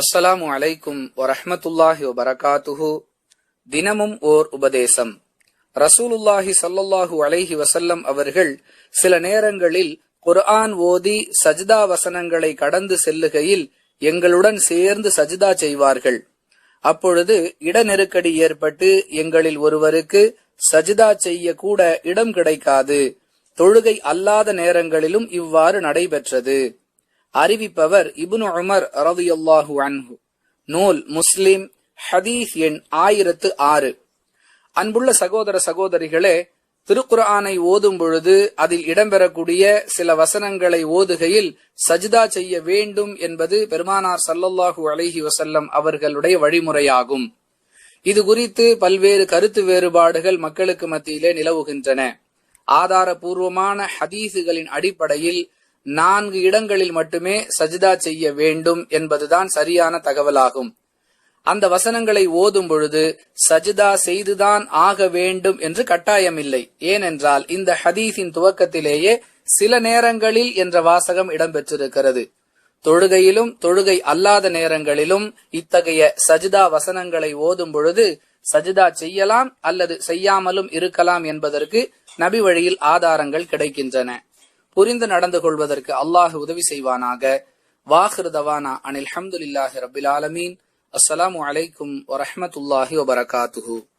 அஸ்ஸலாமு அலைக்கும் வரஹமத்துல்லாஹி வபரகாத்துஹு. தினமும் ஓர் உபதேசம். ரசூலுல்லாஹி ஸல்லல்லாஹு அலைஹி வசல்லம் அவர்கள் சில நேரங்களில் குர்ஆன் ஓதி சஜ்தா வசனங்களை கடந்து செல்லுகையில் எங்களுடன் சேர்ந்து சஜ்தா செய்வார்கள். அப்பொழுது இட நெருக்கடி ஏற்பட்டு எங்களில் ஒருவருக்கு சஜிதா செய்ய கூட இடம் கிடைக்காது. தொழுகை அல்லாத நேரங்களிலும் இவ்வாறு நடைபெற்றது. அறிவிப்பவர் இபுனு உமர் ரலியல்லாஹு அன்ஹு. நூல் முஸ்லிம் ஹதீஸ் எண் ஆயிரத்து ஆறு. அன்புள்ள சகோதர சகோதரிகளே திருக்குர்ஆனை ஓதும் பொழுது அதில் இடம்பெறக்கூடிய சில வசனங்களை ஓதுகையில் சஜிதா செய்ய வேண்டும் என்பது பெருமானார் சல்லல்லாஹு அலஹி வசல்லம் அவர்களுடைய வழிமுறையாகும். இது குறித்து பல்வேறு கருத்து வேறுபாடுகள் மக்களுக்கு மத்தியிலே நிலவுகின்றன. ஆதாரபூர்வமான ஹதீசுகளின் அடிப்படையில் நான்கு இடங்களில் மட்டுமே சஜிதா செய்ய வேண்டும் என்பதுதான் சரியான தகவலாகும். அந்த வசனங்களை ஓதும் பொழுது சஜிதா செய்துதான் ஆக வேண்டும் என்று கட்டாயமில்லை. ஏனென்றால் இந்த ஹதீஸின் துவக்கத்திலேயே சில நேரங்களில் என்ற வாசகம் இடம்பெற்றிருக்கிறது. தொழுகையிலும் தொழுகை அல்லாத நேரங்களிலும் இத்தகைய சஜிதா வசனங்களை ஓதும் பொழுது சஜிதா செய்யலாம் அல்லது செய்யாமலும் இருக்கலாம் என்பதற்கு நபி வழியில் ஆதாரங்கள் கிடைக்கின்றன. புரிந்து நடந்து கொள்வதற்கு அல்லாஹ் உதவி செய்வானாக. வாஹிர் தவானா அனில் ஹம்துல்லாஹி ரபில் ஆலமீன். அஸ்ஸலாமு அலைக்கும் வரமத்துல்லாஹி வபரகாத்துஹூ.